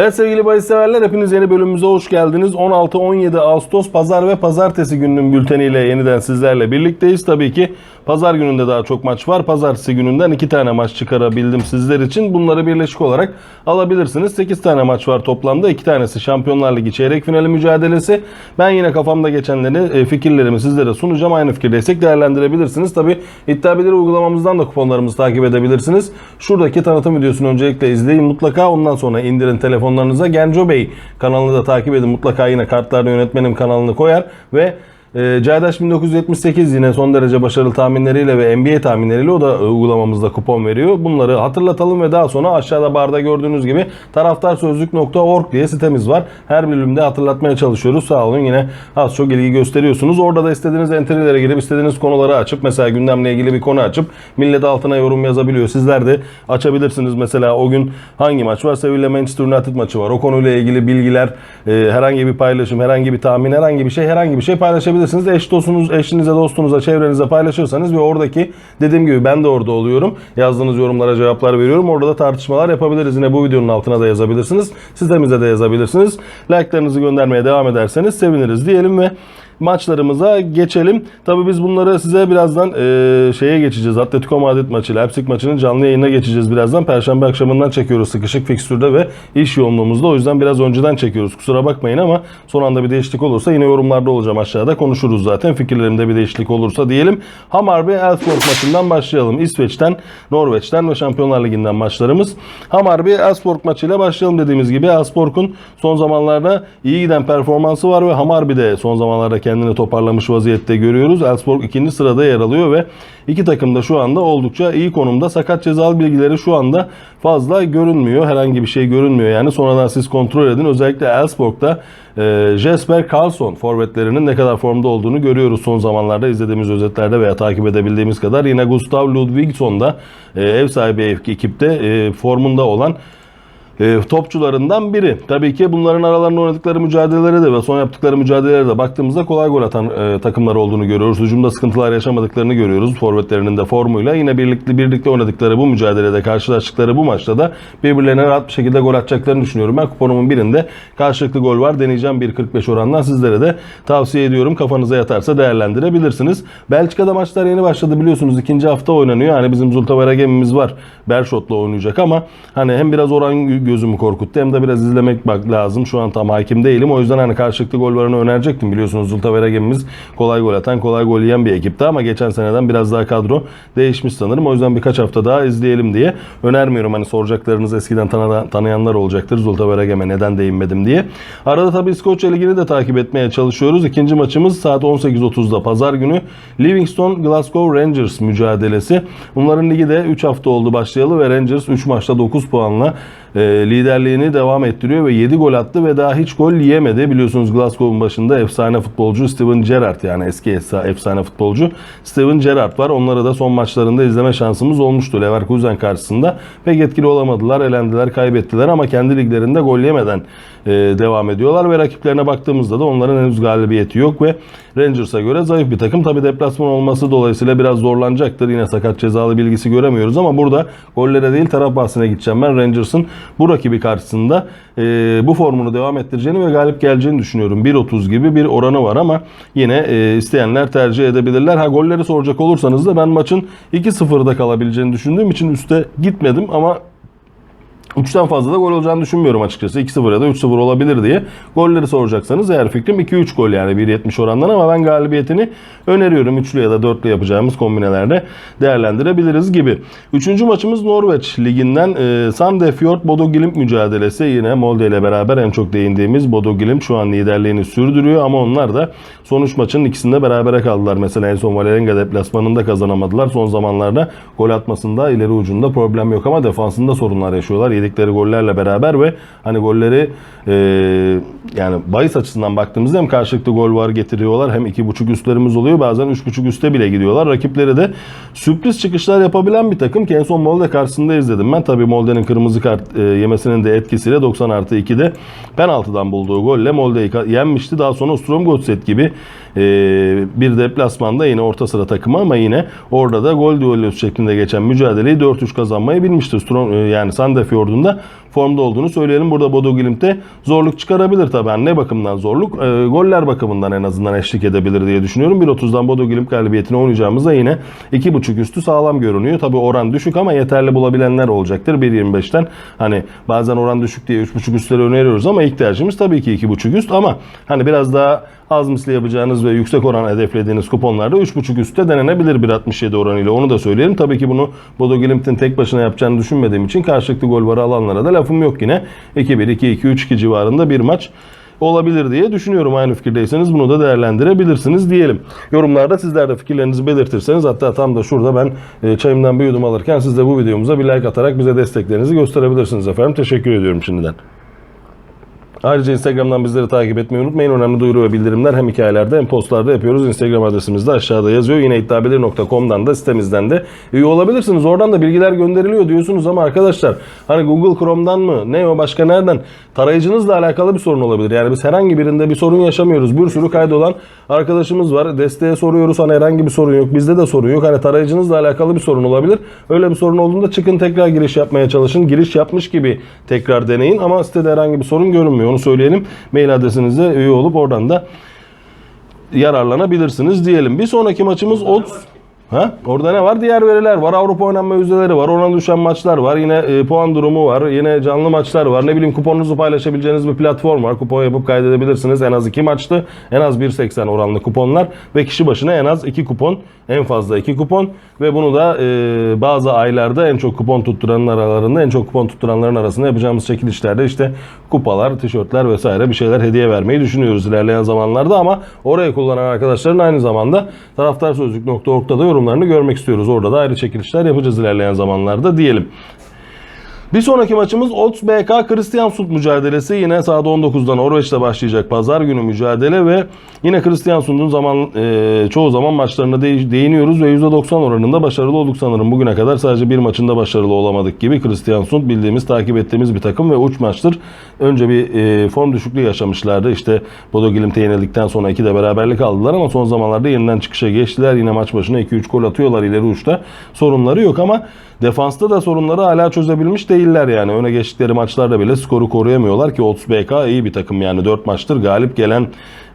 Evet sevgili bahis severler hepiniz yeni bölümümüze hoş geldiniz. 16-17 Ağustos pazar ve pazartesi gününün bülteniyle yeniden sizlerle birlikteyiz. Tabii ki pazar gününde daha çok maç var. Pazartesi gününden 2 tane maç çıkarabildim sizler için. Bunları birleşik olarak alabilirsiniz. 8 tane maç var toplamda. 2 tanesi Şampiyonlar Ligi çeyrek finali mücadelesi. Ben yine kafamda geçenleri, e, fikirlerimi sizlere sunacağım. Aynı fikirdeysek değerlendirebilirsiniz. Tabii iddia bilir uygulamamızdan da kuponlarımızı takip edebilirsiniz. Şuradaki tanıtım videosunu öncelikle izleyin mutlaka. Ondan sonra indirin telefonlarınıza. Genco Bey kanalını da takip edin. Mutlaka yine kartlarda yönetmenim kanalını koyar ve e, Caydaş 1978 yine son derece başarılı tahminleriyle ve NBA tahminleriyle o da e, uygulamamızda kupon veriyor. Bunları hatırlatalım ve daha sonra aşağıda barda gördüğünüz gibi taraftarsözlük.org diye sitemiz var. Her bölümde hatırlatmaya çalışıyoruz. Sağ olun yine az çok ilgi gösteriyorsunuz. Orada da istediğiniz entry'lere girip istediğiniz konuları açıp mesela gündemle ilgili bir konu açıp millet altına yorum yazabiliyor. Sizler de açabilirsiniz. Mesela o gün hangi maç var? Sevilla Manchester United maçı var. O konuyla ilgili bilgiler, e, herhangi bir paylaşım, herhangi bir tahmin, herhangi bir şey, herhangi bir şey paylaşabilirsiniz. Eş dostunuz, eşinize, dostunuza, çevrenize paylaşırsanız ve oradaki dediğim gibi ben de orada oluyorum. Yazdığınız yorumlara cevaplar veriyorum. Orada da tartışmalar yapabiliriz. Yine bu videonun altına da yazabilirsiniz. Sitemize de yazabilirsiniz. Like'larınızı göndermeye devam ederseniz seviniriz diyelim ve maçlarımıza geçelim. Tabii biz bunları size birazdan e, şeye geçeceğiz. Atletico Madrid maçı, Leipzig maçının canlı yayına geçeceğiz birazdan. Perşembe akşamından çekiyoruz sıkışık fikstürde ve iş yoğunluğumuzda. O yüzden biraz önceden çekiyoruz. Kusura bakmayın ama son anda bir değişiklik olursa yine yorumlarda olacağım aşağıda. Konuşuruz zaten. Fikirlerimde bir değişiklik olursa diyelim. Hamarby Elfsborg maçından başlayalım. İsveç'ten, Norveç'ten ve Şampiyonlar Ligi'nden maçlarımız. Hamarby Elfsborg maçıyla başlayalım dediğimiz gibi. Elfsborg'un son zamanlarda iyi giden performansı var ve Hamarby de son zamanlarda kendini toparlamış vaziyette görüyoruz. Elfsborg ikinci sırada yer alıyor ve iki takım da şu anda oldukça iyi konumda. Sakat cezalı bilgileri şu anda fazla görünmüyor. Herhangi bir şey görünmüyor yani. Sonradan siz kontrol edin. Özellikle Elfsborg'da e, Jesper Karlsson forvetlerinin ne kadar formda olduğunu görüyoruz son zamanlarda izlediğimiz özetlerde veya takip edebildiğimiz kadar. Yine Gustav Ludvigsson da e, ev sahibi ekipte e, formunda olan e, topçularından biri. Tabii ki bunların aralarında oynadıkları mücadeleleri de ve son yaptıkları mücadelelere de baktığımızda kolay gol atan e, takımlar olduğunu görüyoruz. Hücumda sıkıntılar yaşamadıklarını görüyoruz forvetlerinin de formuyla. Yine birlikte birlikte oynadıkları bu mücadelede karşılaştıkları bu maçta da birbirlerine rahat bir şekilde gol atacaklarını düşünüyorum. Ben kuponumun birinde karşılıklı gol var. Deneyeceğim 1.45 orandan sizlere de tavsiye ediyorum. Kafanıza yatarsa değerlendirebilirsiniz. Belçika'da maçlar yeni başladı biliyorsunuz. ikinci hafta oynanıyor. Hani bizim Zultavara gemimiz var. Berşot'la oynayacak ama hani hem biraz oran gözümü korkuttu hem de biraz izlemek bak lazım. Şu an tam hakim değilim. O yüzden hani karşılıklı gol varını önerecektim. Biliyorsunuz Zultavera gemimiz kolay gol atan, kolay gol yiyen bir ekipti ama geçen seneden biraz daha kadro değişmiş sanırım. O yüzden birkaç hafta daha izleyelim diye önermiyorum. Hani soracaklarınız eskiden tanı- tanıyanlar olacaktır. Zultavera geme neden değinmedim diye. Arada tabii İskoçya Ligi'ni de takip etmeye çalışıyoruz. İkinci maçımız saat 18.30'da pazar günü Livingston Glasgow Rangers mücadelesi. Bunların ligi de 3 hafta oldu başlayalı ve Rangers 3 maçta 9 puanla e, liderliğini devam ettiriyor ve 7 gol attı ve daha hiç gol yiyemedi. Biliyorsunuz Glasgow'un başında efsane futbolcu Steven Gerrard yani eski efsa- efsane futbolcu Steven Gerrard var. Onları da son maçlarında izleme şansımız olmuştu Leverkusen karşısında. Pek etkili olamadılar, elendiler, kaybettiler ama kendi liglerinde gol yemeden e, devam ediyorlar ve rakiplerine baktığımızda da onların henüz galibiyeti yok ve Rangers'a göre zayıf bir takım. Tabi deplasman olması dolayısıyla biraz zorlanacaktır. Yine sakat cezalı bilgisi göremiyoruz ama burada gollere değil taraf bahsine gideceğim ben. Rangers'ın bu rakibi karşısında e, bu formunu devam ettireceğini ve galip geleceğini düşünüyorum. 1.30 gibi bir oranı var ama yine e, isteyenler tercih edebilirler. Ha golleri soracak olursanız da ben maçın 2-0'da kalabileceğini düşündüğüm için üste gitmedim ama 3'ten fazla da gol olacağını düşünmüyorum açıkçası. 2-0 ya da 3-0 olabilir diye. Golleri soracaksanız eğer fikrim 2-3 gol yani 1.70 orandan ama ben galibiyetini öneriyorum. Üçlü ya da dörtlü yapacağımız kombinelerde değerlendirebiliriz gibi. Üçüncü maçımız Norveç Ligi'nden e, Sandefjord Bodo Glimt mücadelesi. Yine Molde ile beraber en çok değindiğimiz Bodo Glimt şu an liderliğini sürdürüyor ama onlar da son üç maçın ikisinde berabere kaldılar. Mesela en son Valerenga deplasmanında kazanamadılar. Son zamanlarda gol atmasında ileri ucunda problem yok ama defansında sorunlar yaşıyorlar. Yedikleri gollerle beraber ve hani golleri e, yani bahis açısından baktığımızda hem karşılıklı gol var getiriyorlar hem iki buçuk üstlerimiz oluyor. Bazen üç buçuk üste bile gidiyorlar. Rakipleri de sürpriz çıkışlar yapabilen bir takım ki en son Molde karşısında izledim ben. Tabii Molde'nin kırmızı kart e, yemesinin de etkisiyle 90 artı 2'de penaltıdan bulduğu golle Molde'yi yenmişti. Daha sonra Stromgotset gibi e, bir deplasmanda yine orta sıra takımı ama yine orada da gol düellosu şeklinde geçen mücadeleyi 4-3 kazanmayı bilmiştir. Strom, e, yani Sandefjord'un da formda olduğunu söyleyelim. Burada Bodo Glimt'te zorluk çıkarabilir tabii. Ne bakımdan zorluk? E, goller bakımından en azından eşlik edebilir diye düşünüyorum. 1.30'dan Bodo Glimt galibiyetine oynayacağımızda yine 2.5 üstü sağlam görünüyor. Tabii oran düşük ama yeterli bulabilenler olacaktır. 1.25'ten hani bazen oran düşük diye 3.5 üstleri öneriyoruz ama ilk tercihimiz tabii ki 2.5 üst ama hani biraz daha az misli yapacağınız ve yüksek oran hedeflediğiniz kuponlarda 3.5 üstte denenebilir 1.67 oranıyla. Onu da söyleyelim. Tabii ki bunu Bodo Glimt'in tek başına yapacağını düşünmediğim için karşılıklı gol varı alanlara da lafım yok yine. 2-1, 2-2, 3-2 civarında bir maç olabilir diye düşünüyorum. Aynı fikirdeyseniz bunu da değerlendirebilirsiniz diyelim. Yorumlarda sizler de fikirlerinizi belirtirseniz hatta tam da şurada ben e, çayımdan bir yudum alırken siz de bu videomuza bir like atarak bize desteklerinizi gösterebilirsiniz efendim. Teşekkür ediyorum şimdiden. Ayrıca Instagram'dan bizleri takip etmeyi unutmayın. Önemli duyuru ve bildirimler hem hikayelerde hem postlarda yapıyoruz. Instagram adresimiz de aşağıda yazıyor. Yine iddiabilir.com'dan da sitemizden de üye olabilirsiniz. Oradan da bilgiler gönderiliyor diyorsunuz ama arkadaşlar hani Google Chrome'dan mı ne o başka nereden tarayıcınızla alakalı bir sorun olabilir. Yani biz herhangi birinde bir sorun yaşamıyoruz. Bir sürü kaydolan arkadaşımız var. Desteğe soruyoruz hani herhangi bir sorun yok. Bizde de sorun yok. Hani tarayıcınızla alakalı bir sorun olabilir. Öyle bir sorun olduğunda çıkın tekrar giriş yapmaya çalışın. Giriş yapmış gibi tekrar deneyin ama sitede herhangi bir sorun görünmüyor onu söyleyelim. Mail adresinize üye olup oradan da yararlanabilirsiniz diyelim. Bir sonraki maçımız Odds. Ha? Orada ne var? Diğer veriler var. Avrupa oynanma yüzdeleri var. Ona düşen maçlar var. Yine e, puan durumu var. Yine canlı maçlar var. Ne bileyim kuponunuzu paylaşabileceğiniz bir platform var. Kupon yapıp kaydedebilirsiniz. En az 2 maçtı. En az 1.80 oranlı kuponlar. Ve kişi başına en az 2 kupon. En fazla 2 kupon. Ve bunu da e, bazı aylarda en çok kupon tutturanlar aralarında en çok kupon tutturanların arasında yapacağımız çekilişlerde işte kupalar, tişörtler vesaire bir şeyler hediye vermeyi düşünüyoruz ilerleyen zamanlarda ama orayı kullanan arkadaşların aynı zamanda taraftarsözlük.org'da da yorumlarını görmek istiyoruz. Orada da ayrı çekilişler yapacağız ilerleyen zamanlarda diyelim. Bir sonraki maçımız Ots BK Kristiansund mücadelesi. Yine sahada 19'da Norveç'te başlayacak pazar günü mücadele ve yine Kristiansund'un zaman e, çoğu zaman maçlarına de- değiniyoruz ve %90 oranında başarılı olduk sanırım. Bugüne kadar sadece bir maçında başarılı olamadık gibi. Kristiansund bildiğimiz, takip ettiğimiz bir takım ve uç maçtır. Önce bir e, form düşüklüğü yaşamışlardı. İşte Bodo Glimt'e yenildikten sonra iki de beraberlik aldılar ama son zamanlarda yeniden çıkışa geçtiler. Yine maç başına 2-3 gol atıyorlar ileri uçta. Sorunları yok ama defansta da sorunları hala çözebilmiş değiller yani. Öne geçtikleri maçlarda bile skoru koruyamıyorlar ki Ots BK iyi bir takım yani 4 maçtır galip gelen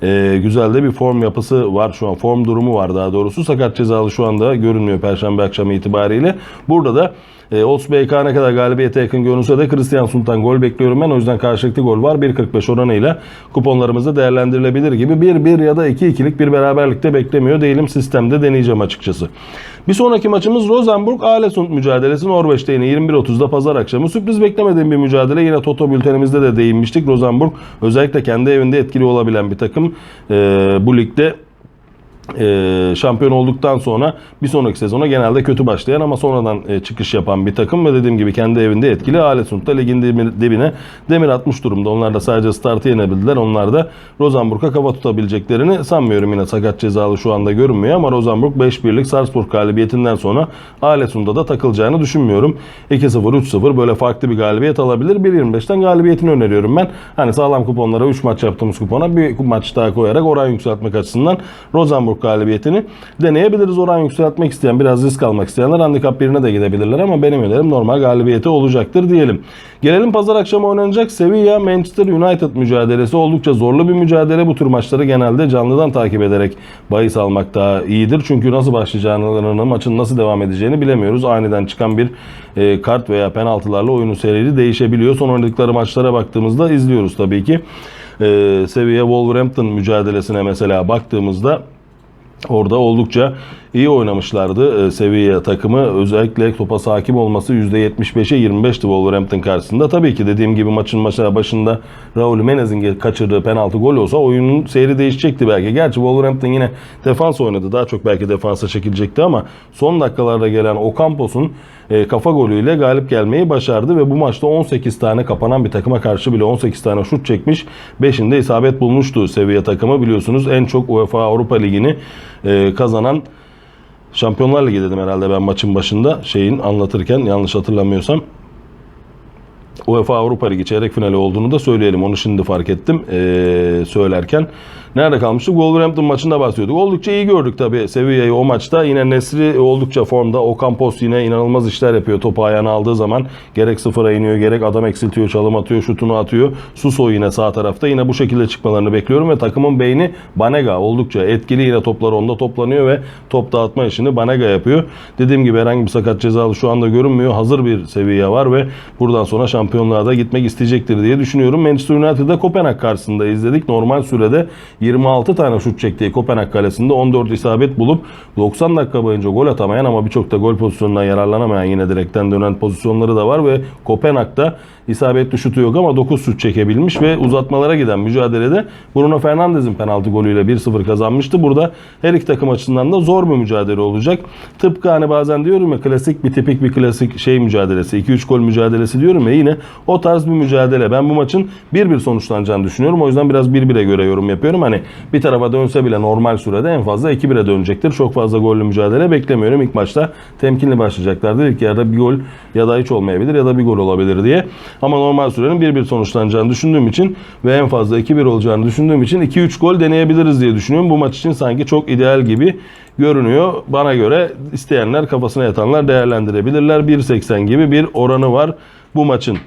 e, güzel de bir form yapısı var şu an. Form durumu var daha doğrusu. Sakat cezalı şu anda görünmüyor Perşembe akşamı itibariyle. Burada da e, Ots ne kadar galibiyete yakın görünse de Christian Sultan gol bekliyorum ben. O yüzden karşılıklı gol var. 1.45 oranıyla kuponlarımızda değerlendirilebilir gibi. 1-1 ya da 2-2'lik bir beraberlikte beklemiyor değilim. Sistemde deneyeceğim açıkçası. Bir sonraki maçımız Rosenborg Alesund mücadelesi. Norveç'te yine 21.30'da pazar akşamı. Sürpriz beklemediğim bir mücadele. Yine Toto bültenimizde de değinmiştik. Rosenborg özellikle kendi evinde etkili olabilen bir takım. E, bu ligde e, şampiyon olduktan sonra bir sonraki sezona genelde kötü başlayan ama sonradan e, çıkış yapan bir takım ve dediğim gibi kendi evinde etkili. Alesund da ligin demir- dibine demir atmış durumda. Onlar da sadece startı yenebildiler. Onlar da Rosenborg'a kafa tutabileceklerini sanmıyorum. Yine sakat cezalı şu anda görünmüyor ama Rosenborg 5-1'lik Salzburg galibiyetinden sonra Alesund'a da takılacağını düşünmüyorum. 2-0, 3-0 böyle farklı bir galibiyet alabilir. 1.25'ten galibiyetini öneriyorum ben. Hani sağlam kuponlara 3 maç yaptığımız kupona bir maç daha koyarak oran yükseltmek açısından Rosenborg galibiyetini deneyebiliriz. Oran yükseltmek isteyen, biraz risk almak isteyenler handikap birine de gidebilirler ama benim önerim normal galibiyeti olacaktır diyelim. Gelelim pazar akşamı oynanacak Sevilla Manchester United mücadelesi. Oldukça zorlu bir mücadele. Bu tür maçları genelde canlıdan takip ederek bahis almak daha iyidir. Çünkü nasıl başlayacağını, maçın nasıl devam edeceğini bilemiyoruz. Aniden çıkan bir e, kart veya penaltılarla oyunun seyri değişebiliyor. Son oynadıkları maçlara baktığımızda izliyoruz tabii ki. E, Sevilla Wolverhampton mücadelesine mesela baktığımızda Orada oldukça iyi oynamışlardı e, Sevilla takımı. Özellikle topa hakim olması %75'e 25'ti Wolverhampton karşısında. Tabii ki dediğim gibi maçın maçı başında Raul Menez'in kaçırdığı penaltı gol olsa oyunun seyri değişecekti belki. Gerçi Wolverhampton yine defans oynadı. Daha çok belki defansa çekilecekti ama son dakikalarda gelen Ocampos'un e, kafa golüyle galip gelmeyi başardı ve bu maçta 18 tane kapanan bir takıma karşı bile 18 tane şut çekmiş. 5'inde isabet bulmuştu Sevilla takımı. Biliyorsunuz en çok UEFA Avrupa Ligi'ni e, kazanan Şampiyonlar Ligi dedim herhalde ben maçın başında şeyin anlatırken yanlış hatırlamıyorsam. UEFA Avrupa Ligi çeyrek finali olduğunu da söyleyelim. Onu şimdi fark ettim ee, söylerken. Nerede kalmıştık? Wolverhampton maçında bahsediyorduk. Oldukça iyi gördük tabii Sevilla'yı o maçta. Yine Nesri oldukça formda. Ocampos yine inanılmaz işler yapıyor. Topu ayağına aldığı zaman gerek sıfıra iniyor, gerek adam eksiltiyor, çalım atıyor, şutunu atıyor. Suso yine sağ tarafta. Yine bu şekilde çıkmalarını bekliyorum ve takımın beyni Banega oldukça etkili. Yine toplar onda toplanıyor ve top dağıtma işini Banega yapıyor. Dediğim gibi herhangi bir sakat cezalı şu anda görünmüyor. Hazır bir seviye var ve buradan sonra şampiyonluğa da gitmek isteyecektir diye düşünüyorum. Manchester United'da Kopenhag karşısında izledik. Normal sürede 26 tane şut çektiği Kopenhag kalesinde 14 isabet bulup 90 dakika boyunca gol atamayan ama birçok da gol pozisyonundan yararlanamayan yine direkten dönen pozisyonları da var ve Kopenhag'da isabetli şutu yok ama 9 şut çekebilmiş ve uzatmalara giden mücadelede Bruno Fernandes'in penaltı golüyle 1-0 kazanmıştı. Burada her iki takım açısından da zor bir mücadele olacak. Tıpkı hani bazen diyorum ya klasik bir tipik bir klasik şey mücadelesi 2-3 gol mücadelesi diyorum ya yine o tarz bir mücadele. Ben bu maçın 1-1 sonuçlanacağını düşünüyorum. O yüzden biraz 1-1'e göre yorum yapıyorum. Hani bir tarafa dönse bile normal sürede en fazla 2-1'e dönecektir. Çok fazla gollü mücadele beklemiyorum. İlk maçta temkinli başlayacaklardır. İlk yarıda bir gol ya da hiç olmayabilir ya da bir gol olabilir diye. Ama normal sürenin 1-1 sonuçlanacağını düşündüğüm için ve en fazla 2-1 olacağını düşündüğüm için 2-3 gol deneyebiliriz diye düşünüyorum. Bu maç için sanki çok ideal gibi görünüyor. Bana göre isteyenler kafasına yatanlar değerlendirebilirler. 1.80 gibi bir oranı var bu maçın.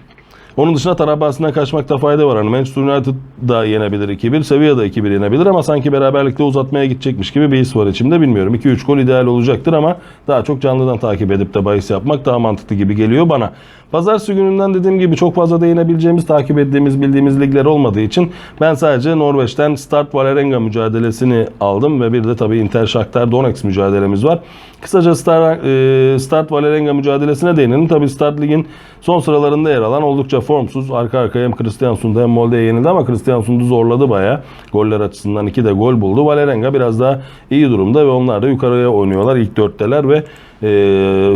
Onun dışında tarafasından kaçmakta fayda var. Hani Manchester United da yenebilir 2-1, Sevilla da 2-1 yenebilir ama sanki beraberlikte uzatmaya gidecekmiş gibi bir his var içimde bilmiyorum. 2-3 gol ideal olacaktır ama daha çok canlıdan takip edip de bahis yapmak daha mantıklı gibi geliyor bana. Pazartesi gününden dediğim gibi çok fazla değinebileceğimiz, takip ettiğimiz, bildiğimiz ligler olmadığı için ben sadece Norveç'ten Start Vålerenga mücadelesini aldım ve bir de tabii Inter Shakhtar Donetsk mücadelemiz var. Kısaca Start, e, Start Vålerenga mücadelesine değinelim. Tabii Start Lig'in son sıralarında yer alan oldukça formsuz. Arka arkaya hem Kristiansun'da hem Molde'ye yenildi ama Kristiansun'u zorladı baya. Goller açısından iki de gol buldu. Vålerenga biraz daha iyi durumda ve onlar da yukarıya oynuyorlar. İlk dörtteler ve e,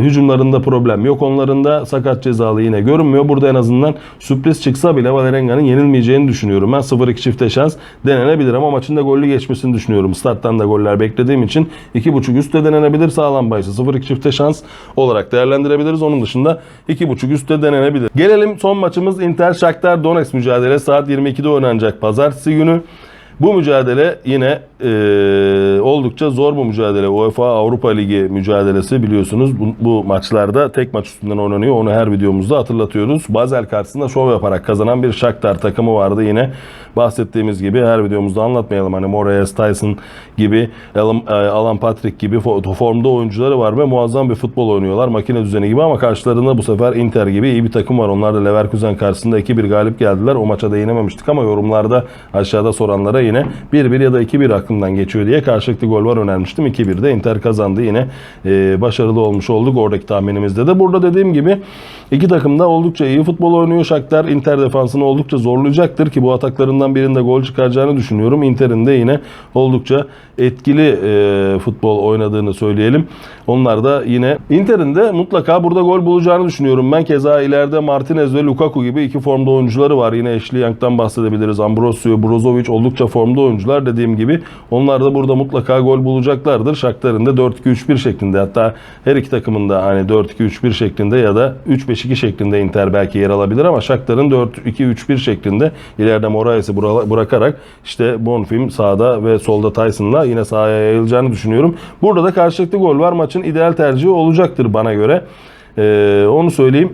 hücumlarında problem yok. Onların da sakat cezalı yine görünmüyor. Burada en azından sürpriz çıksa bile Valerenga'nın yenilmeyeceğini düşünüyorum. Ben 0-2 çifte şans denenebilir ama maçın da gollü geçmesini düşünüyorum. Starttan da goller beklediğim için 2.5 üstte denenebilir sağlam bahisi. 0-2 çifte şans olarak değerlendirebiliriz. Onun dışında 2.5 üstte denenebilir. Gelelim son maçımız Inter Shakhtar Donetsk mücadele. Saat 22'de oynanacak pazartesi günü. Bu mücadele yine e, oldukça zor bir mücadele. UEFA Avrupa Ligi mücadelesi biliyorsunuz. Bu, bu maçlarda tek maç üstünden oynanıyor. Onu her videomuzda hatırlatıyoruz. Basel karşısında şov yaparak kazanan bir Shakhtar takımı vardı yine. Bahsettiğimiz gibi her videomuzda anlatmayalım. Hani Moraes, Tyson gibi, Alan, e, Patrick gibi fo- formda oyuncuları var ve muazzam bir futbol oynuyorlar. Makine düzeni gibi ama karşılarında bu sefer Inter gibi iyi bir takım var. Onlar da Leverkusen karşısında 2-1 galip geldiler. O maça değinememiştik ama yorumlarda aşağıda soranlara yine 1-1 ya da 2-1 aklımdan geçiyor diye karşılıklı gol var önermiştim. 2-1'de Inter kazandı yine. e, başarılı olmuş olduk oradaki tahminimizde de. Burada dediğim gibi iki takım da oldukça iyi futbol oynuyor. Shakhtar Inter defansını oldukça zorlayacaktır ki bu ataklarından birinde gol çıkaracağını düşünüyorum. Inter'in de yine oldukça etkili e, futbol oynadığını söyleyelim. Onlar da yine Inter'in de mutlaka burada gol bulacağını düşünüyorum. Ben keza ileride Martinez ve Lukaku gibi iki formda oyuncuları var. Yine Ashley Young'dan bahsedebiliriz. Ambrosio, Brozovic oldukça formda oyuncular dediğim gibi. Onlar da burada mutlaka gol bulacaklardır. Shakhtar'ın da 4-2-3-1 şeklinde hatta her iki takımın da hani 4-2-3-1 şeklinde ya da 3-5-2 şeklinde Inter belki yer alabilir ama Shakhtar'ın 4-2-3-1 şeklinde ileride Moraes'i bıra- bırakarak işte Bonfim sağda ve solda Tyson'la yine sahaya yayılacağını düşünüyorum. Burada da karşılıklı gol var. Maçın ideal tercihi olacaktır bana göre. Ee, onu söyleyeyim.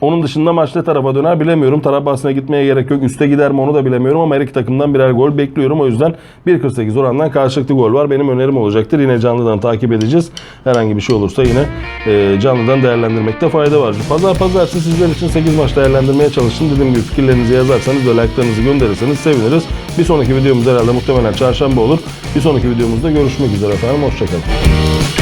Onun dışında maç ne tarafa döner bilemiyorum. Taraf bahsine gitmeye gerek yok. Üste gider mi onu da bilemiyorum ama her iki takımdan birer gol bekliyorum. O yüzden 1.48 orandan karşılıklı gol var. Benim önerim olacaktır. Yine canlıdan takip edeceğiz. Herhangi bir şey olursa yine e, canlıdan değerlendirmekte fayda var. Pazar pazartesi sizler için 8 maç değerlendirmeye çalıştım. Dediğim gibi fikirlerinizi yazarsanız ve like'larınızı gönderirseniz seviniriz. Bir sonraki videomuz herhalde muhtemelen çarşamba olur. Bir sonraki videomuzda görüşmek üzere efendim. Hoşçakalın.